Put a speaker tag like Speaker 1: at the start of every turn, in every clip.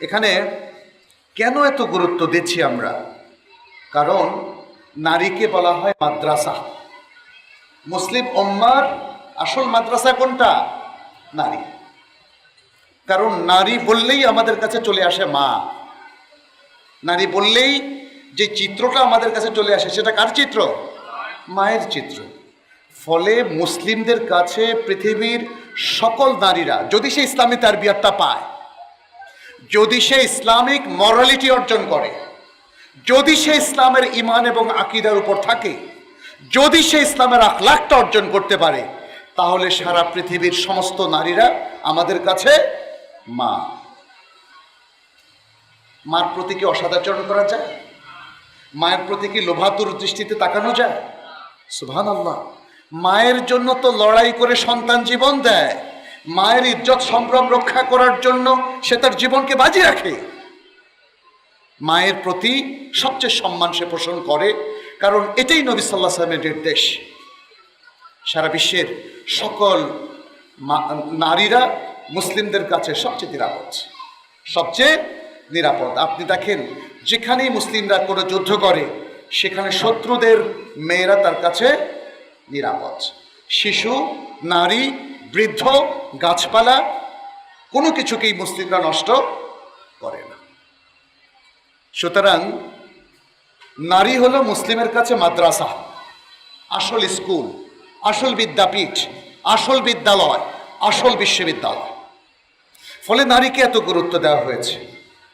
Speaker 1: এখানে কেন এত গুরুত্ব দিচ্ছি আমরা? কারণ নারীকে বলা হয় মাদ্রাসা। মুসলিম ওম্মার আসল মাদ্রাসা কোনটা? নারী। কারণ নারী বললেই আমাদের কাছে চলে আসে মা। নারী বললেই যে চিত্রটা আমাদের কাছে চলে আসে, সেটা কার চিত্র? মায়ের চিত্র। ফলে মুসলিমদের কাছে পৃথিবীর সকল নারীরা, যদি সে ইসলামী তারবিয়াতটা পায় যদি সে ইসলামিক মরালিটি অর্জন করে, যদি সে ইসলামের ইমান এবং আকিদার উপর থাকে, যদি সে ইসলামের আখলাকটা অর্জন করতে পারে, তাহলে সারা পৃথিবীর সমস্ত নারীরা আমাদের কাছে মা। মার প্রতি কি অসদাচরণ করা যায়? মায়ের প্রতি কি লোভাতুর দৃষ্টিতে তাকানো যায়? সুভান আল্লাহ মায়ের জন্য তো লড়াই করে সন্তান জীবন দেয়। মায়ের ইজ্জত সম্ভ্রম রক্ষা করার জন্য সে তার জীবনকে বাজি রাখে। মায়ের প্রতি সবচেয়ে সম্মান সে পোষণ করে, কারণ এটাই নবী সাল্লাহ সাল্লামের নির্দেশ। সারা বিশ্বের সকল নারীরা মুসলিমদের কাছে সবচেয়ে নিরাপদ। সবচেয়ে নিরাপদ। আপনি দেখেন, যেখানেই মুসলিমরা কোনো যুদ্ধ করে, সেখানে শত্রুদের মেয়েরা তার কাছে নিরাপদ। শিশু, নারী বৃদ্ধ, গাছপালা, কোনো কিছুকেই মুসলিমরা নষ্ট করে না। সুতরাং নারী হলো মুসলিমের কাছে মাদ্রাসা, আসল স্কুল, আসল বিদ্যাপীঠ, আসল বিদ্যালয়, আসল বিশ্ববিদ্যালয়। ফলে নারীকে এত গুরুত্ব দেওয়া হয়েছে।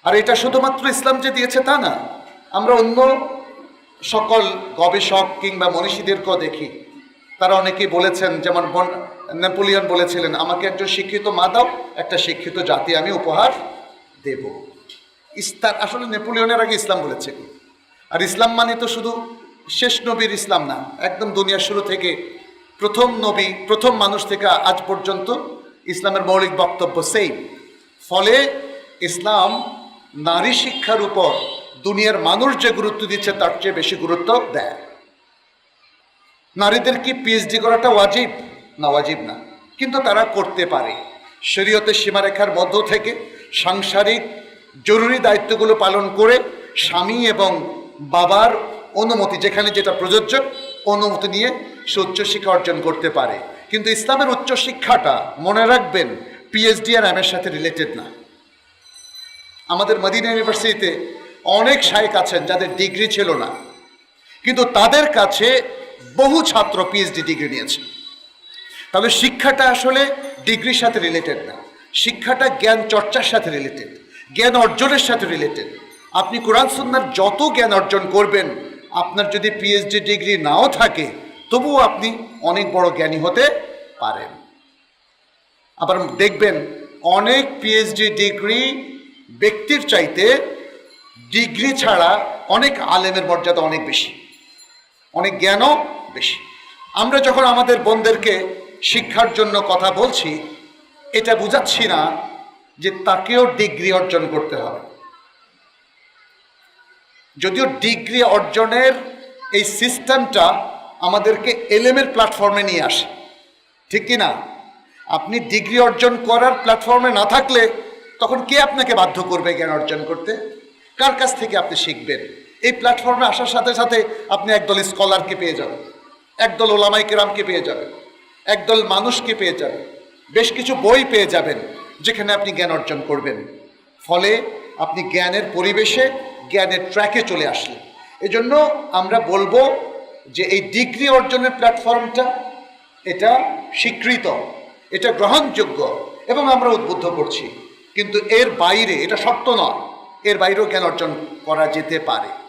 Speaker 1: আর এটা শুধুমাত্র ইসলাম যে দিয়েছে তা না, আমরা অন্য সকল গবেষক কিংবা মনীষীদেরকেও দেখি। তারা অনেকেই বলেছেন, যেমন নেপোলিয়ন বলেছিলেন, আমাকে একজন শিক্ষিত মা দাও একটা শিক্ষিত জাতি আমি উপহার দেব। ইস্তার, আসলে নেপোলিয়নের আগে ইসলাম বলেছে। আর ইসলাম মানে তো শুধু শেষ নবীর ইসলাম না, একদম দুনিয়ার শুরু থেকে প্রথম নবী, প্রথম মানুষ থেকে আজ পর্যন্ত ইসলামের মৌলিক বক্তব্য সেই ফলে ইসলাম নারী শিক্ষার উপর দুনিয়ার মানুষ যে গুরুত্ব দিচ্ছে, তার চেয়ে বেশি গুরুত্ব দেয়। নারীদের কি পিএইচডি করাটা ওয়াজিব? না ওয়াজিব না। কিন্তু তারা করতে পারে। শরীয়তের সীমারেখার মধ্য থেকে সাংসারিক জরুরি দায়িত্বগুলো পালন করে স্বামী এবং বাবার অনুমতি, যেখানে যেটা প্রযোজ্য, অনুমতি নিয়ে সে উচ্চশিক্ষা অর্জন করতে পারে। কিন্তু ইসলামের উচ্চশিক্ষাটা মনে রাখবেন পিএইচডি আর এম এর সাথে রিলেটেড না। আমাদের মদিনা ইউনিভার্সিটিতে অনেক শায়েক আছেন যাদের ডিগ্রি ছিল না। কিন্তু তাদের কাছে বহু ছাত্র পিএইচডি ডিগ্রি নিয়েছে। তবে শিক্ষাটা আসলে ডিগ্রির সাথে রিলেটেড না। শিক্ষাটা জ্ঞান চর্চার সাথে রিলেটেড জ্ঞান অর্জনের সাথে রিলেটেড আপনি কোরআন সুন্নার যত জ্ঞান অর্জন করবেন, আপনার যদি পিএইচডি ডিগ্রি নাও থাকে, তবুও আপনি অনেক বড় জ্ঞানী হতে পারেন। আবার দেখবেন, অনেক পিএইচডি ডিগ্রি ব্যক্তির চাইতে ডিগ্রি ছাড়া অনেক আলেমের মর্যাদা অনেক বেশি, অনেক জ্ঞানও বেশি। আমরা যখন আমাদের বোনদেরকে শিক্ষার জন্য কথা বলছি, এটা বুঝাচ্ছি না যে তাকেও ডিগ্রি অর্জন করতে হবে। যদিও ডিগ্রি অর্জনের এই সিস্টেমটা আমাদেরকে এলেমের প্ল্যাটফর্মে নিয়ে আসে, ঠিক কি না? আপনি ডিগ্রি অর্জন করার প্ল্যাটফর্মে না থাকলে তখন কে আপনাকে বাধ্য করবে জ্ঞান অর্জন করতে? কার কাছ থেকে আপনি শিখবেন? এই প্ল্যাটফর্মে আসার সাথে সাথে আপনি একদল স্কলারকে পেয়ে যাবেন, একদল ওলামাই কেরামকে পেয়ে যাবেন। একদল মানুষকে পেয়ে যাবেন, বেশ কিছু বই পেয়ে যাবেন, যেখানে আপনি জ্ঞান অর্জন করবেন। ফলে আপনি জ্ঞানের পরিবেশে, জ্ঞানের ট্র্যাকে চলে আসলেন। এজন্য আমরা বলব যে এই ডিগ্রি অর্জনের প্ল্যাটফর্মটা, এটা স্বীকৃত, এটা গ্রহণযোগ্য এবং আমরা উদ্বুদ্ধ করছি। কিন্তু এর বাইরে, এটা সত্য নয়, এর বাইরেও জ্ঞান অর্জন করা যেতে পারে।